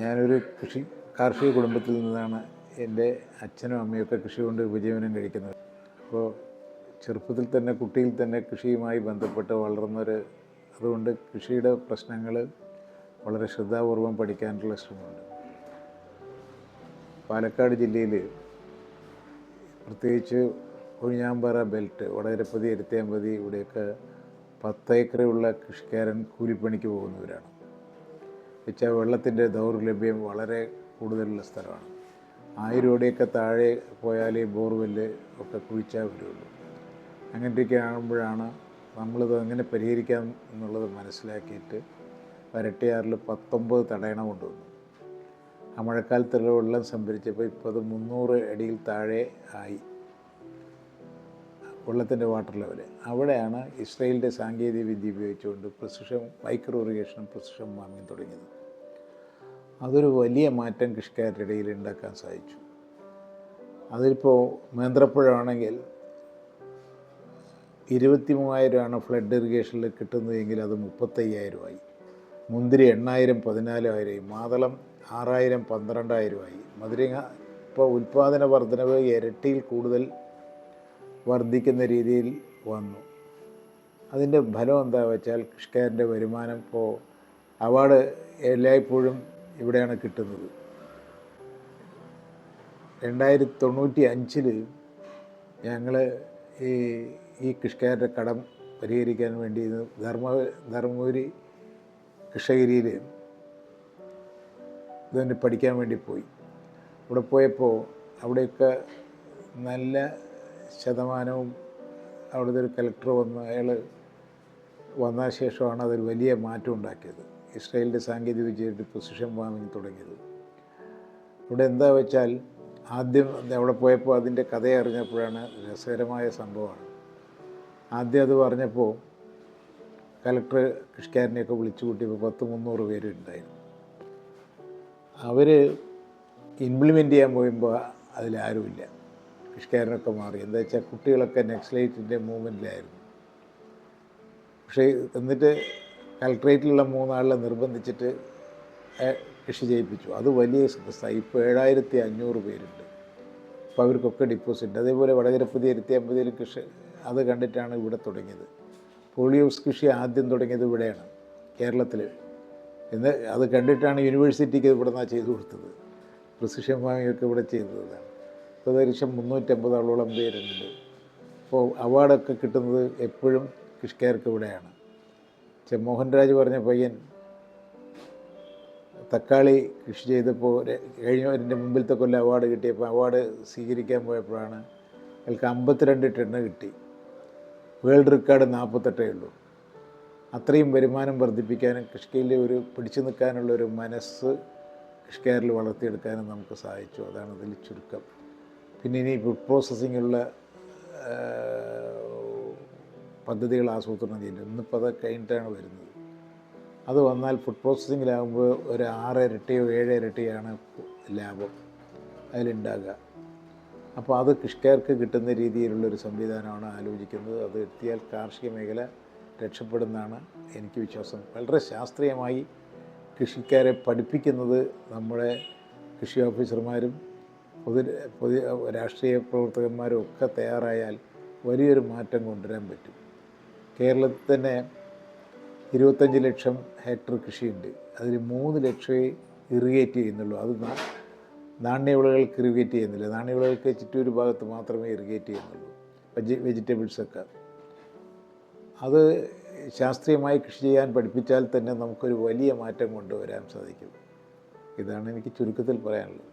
ഞാനൊരു കൃഷി കാർഷിക കുടുംബത്തിൽ നിന്നാണ് എന്റെ അച്ഛനും അമ്മയൊക്കെ കൃഷി കൊണ്ട് ഉപജീവനം കഴിക്കുന്നത്. അപ്പോൾ ചെറുപ്പത്തിൽ തന്നെ കുട്ടിയിൽ തന്നെ കൃഷിയുമായി ബന്ധപ്പെട്ട് വളർന്നൊരു അതുകൊണ്ട് കൃഷിയുടെ പ്രശ്നങ്ങൾ വളരെ ശ്രദ്ധാപൂർവം പഠിക്കാനുള്ള ശ്രമമുണ്ട്. പാലക്കാട് ജില്ലയിൽ പ്രത്യേകിച്ച് കൊഴിഞ്ഞാമ്പാറ ബെൽറ്റ് വടകരപ്പതി എരുത്തേമ്പതി ഇവിടെയൊക്കെ പത്തേക്കറുള്ള കൃഷിക്കാരൻ കൂലിപ്പണിക്ക് പോകുന്നവരാണ്. വെച്ചാൽ വെള്ളത്തിന്റെ ദൗർലഭ്യം വളരെ കൂടുതലുള്ള സ്ഥലമാണ്. ആയിരം അടിയൊക്കെ താഴെ പോയാൽ ഈ ബോർവെല്ല് ഒക്കെ കുഴിച്ചാൽ വരുള്ളൂ. അങ്ങനെയൊക്കെ ആകുമ്പോഴാണ് നമ്മളിത് എങ്ങനെ പരിഹരിക്കാം എന്നുള്ളത് മനസ്സിലാക്കിയിട്ട് വരട്ടിയാറിൽ പത്തൊമ്പത് തടയണ കൊണ്ടുവന്നു. ആ മഴക്കാലത്തുള്ള വെള്ളം സംഭരിച്ചപ്പോൾ ഇപ്പോൾ അത് മുന്നൂറ് അടിയിൽ താഴെ ആയി. വെള്ളത്തിന്റെ വാട്ടർ ലെവൽ അവിടെയാണ് ഇസ്രയേലിന്റെ സാങ്കേതിക വിദ്യ ഉപയോഗിച്ചുകൊണ്ട് പ്രസിഷൻ മൈക്രോ ഇറിഗേഷനും പ്രസിഷൻ ഫാമിങ് തുടങ്ങിയത്. അതൊരു വലിയ മാറ്റം കൃഷിക്കാരുടെ ഇടയിൽ ഉണ്ടാക്കാൻ സാധിച്ചു. അതിലിപ്പോൾ നേന്ത്രപ്പഴമാണെങ്കിൽ ഇരുപത്തി മൂവായിരമാണ് ഫ്ലഡ് ഇറിഗേഷനിൽ കിട്ടുന്നതെങ്കിൽ അത് മുപ്പത്തയ്യായിരമായി. മുന്തിരി എണ്ണായിരം പതിനാലായിരമായി. മാതളം ആറായിരം പന്ത്രണ്ടായിരമായി. മധുരങ്ങ ഇപ്പോൾ ഉൽപ്പാദന വർധനവ് ഇരട്ടിയിൽ കൂടുതൽ വർദ്ധിക്കുന്ന രീതിയിൽ വന്നു. അതിന്റെ ഫലം എന്താ വെച്ചാൽ കൃഷിക്കാരന്റെ വരുമാനം ഇപ്പോൾ അവാർഡ് എല്ലായ്പ്പോഴും ഇവിടെയാണ് കിട്ടുന്നത്. രണ്ടായിരത്തി തൊണ്ണൂറ്റി അഞ്ചിൽ ഞങ്ങൾ ഈ ഈ കൃഷിക്കാരുടെ കടം പരിഹരിക്കാൻ വേണ്ടി ധർമ്മ ധർമ്മപുരി കൃഷ്ണഗിരിയിൽ ഇതുതന്നെ പഠിക്കാൻ വേണ്ടി പോയി. അവിടെ പോയപ്പോൾ അവിടെയൊക്കെ നല്ല ശതമാനവും അവിടുത്തെ ഒരു കലക്ടർ വന്ന് അയാൾ വന്ന ശേഷമാണ് അതൊരു വലിയ മാറ്റം ഉണ്ടാക്കിയത്. ഇസ്രായേലിന്റെ സാങ്കേതിക വിദ്യയുടെ പൊസിഷൻ വാങ്ങി തുടങ്ങിയത്. ഇവിടെ എന്താ വെച്ചാൽ ആദ്യം അവിടെ പോയപ്പോൾ അതിന്റെ കഥ അറിഞ്ഞപ്പോഴാണ് രസകരമായ സംഭവമാണ്. ആദ്യം അത് പറഞ്ഞപ്പോൾ കലക്ടർ കൃഷിക്കാരനെയൊക്കെ വിളിച്ചു കൂട്ടിയപ്പോൾ പത്ത് മുന്നൂറ് പേര് ഉണ്ടായിരുന്നു. അവർ ഇംപ്ലിമെന്റ് ചെയ്യാൻ പോയുമ്പോൾ അതിലാരുമില്ല കൃഷിക്കാരനൊക്കെ മാറി. എന്താ വെച്ചാൽ കുട്ടികളൊക്കെ നെക്സ്ലൈറ്റിന്റെ മൂവ്മെന്റിലായിരുന്നു പക്ഷേ എന്നിട്ട് കലക്ട്രേറ്റിലുള്ള മൂന്നാളിനെ നിർബന്ധിച്ചിട്ട് കൃഷി ചെയ്യിപ്പിച്ചു. അത് വലിയ സക്സസ്സായി ഇപ്പോൾ ഏഴായിരത്തി അഞ്ഞൂറ് പേരുണ്ട്. അപ്പോൾ അവർക്കൊക്കെ ഡിപ്പോസിറ്റ് അതേപോലെ വടകരപ്പതി ഇരുത്തിയമ്പതിയിൽ കൃഷി അത് കണ്ടിട്ടാണ് ഇവിടെ തുടങ്ങിയത്. പോളിയോസ് കൃഷി ആദ്യം തുടങ്ങിയത് ഇവിടെയാണ് കേരളത്തിൽ എന്ന് അത് കണ്ടിട്ടാണ് യൂണിവേഴ്സിറ്റിക്ക് ഇവിടെ നിന്നാണ് ചെയ്തു കൊടുത്തത്. പ്രിസിഷൻ വാങ്ങിയൊക്കെ ഇവിടെ ചെയ്തതാണ്. ഏകദേശം മുന്നൂറ്റമ്പത് ആളോളം പേരുണ്ട്. അപ്പോൾ അവാർഡൊക്കെ കിട്ടുന്നത് എപ്പോഴും കൃഷിക്കാർക്ക് ഇവിടെയാണ്. മോഹൻ മോഹൻരാജ് പറഞ്ഞ പയ്യൻ തക്കാളി കൃഷി ചെയ്തപ്പോൾ കഴിഞ്ഞ എന്റെ മുമ്പിലത്തെ കൊല്ലം അവാർഡ് കിട്ടിയപ്പോൾ അവാർഡ് സ്വീകരിക്കാൻ പോയപ്പോഴാണ് അയാൾക്ക് അമ്പത്തിരണ്ട് ടണ്ണ് കിട്ടി. വേൾഡ് റെക്കോർഡ് നാൽപ്പത്തെട്ടേ ഉള്ളൂ. അത്രയും വരുമാനം വർദ്ധിപ്പിക്കാനും കൃഷിയിൽ ഒരു പിടിച്ചു നിൽക്കാനുള്ള ഒരു മനസ്സ് കൃഷിക്കാരിൽ വളർത്തിയെടുക്കാനും നമുക്ക് സാധിച്ചു. അതാണ് ഇതിൽ ചുരുക്കം. പിന്നെ ഇനി ഫുഡ് പ്രോസസ്സിങ്ങുള്ള പദ്ധതികൾ ആസൂത്രണം ചെയ്യുന്നത് ഇന്നിപ്പോൾ അത് കഴിഞ്ഞിട്ടാണ് വരുന്നത്. അത് വന്നാൽ ഫുഡ് പ്രോസസ്സിങ്ങിലാകുമ്പോൾ ഒരു ആറ് ഇരട്ടിയോ ഏഴ് ഇരട്ടിയാണ് ലാഭം അതിലുണ്ടാകുക അപ്പോൾ അത് കൃഷിക്കാർക്ക് കിട്ടുന്ന രീതിയിലുള്ളൊരു സംവിധാനമാണ് ആലോചിക്കുന്നത്. അത് എത്തിയാൽ കാർഷിക മേഖല രക്ഷപ്പെടുന്നതാണ് എനിക്ക് വിശ്വാസം. വളരെ ശാസ്ത്രീയമായി കൃഷിക്കാരെ പഠിപ്പിക്കുന്നത് നമ്മുടെ കൃഷി ഓഫീസർമാരും പൊതു പൊതു രാഷ്ട്രീയ പ്രവർത്തകന്മാരും ഒക്കെ തയ്യാറായാൽ വലിയൊരു മാറ്റം കൊണ്ടുവരാൻ പറ്റും. കേരളത്തിൽ തന്നെ ഇരുപത്തഞ്ച് ലക്ഷം ഹെക്ടർ കൃഷിയുണ്ട്. അതിൽ മൂന്ന് ലക്ഷമേ ഇറിഗേറ്റ് ചെയ്യുന്നുള്ളൂ. അത് നാണ്യവിളകൾക്ക് ഇറിഗേറ്റ് ചെയ്യുന്നില്ല. നാണ്യവിളകൾക്ക് ചുറ്റൂര് ഭാഗത്ത് മാത്രമേ ഇറിഗേറ്റ് ചെയ്യുന്നുള്ളൂ. വെജി വെജിറ്റബിൾസൊക്കെ. അത് ശാസ്ത്രീയമായി കൃഷി ചെയ്യാൻ പഠിപ്പിച്ചാൽ തന്നെ നമുക്കൊരു വലിയ മാറ്റം കൊണ്ടുവരാൻ സാധിക്കും. ഇതാണ് എനിക്ക് ചുരുക്കത്തിൽ പറയാനുള്ളത്.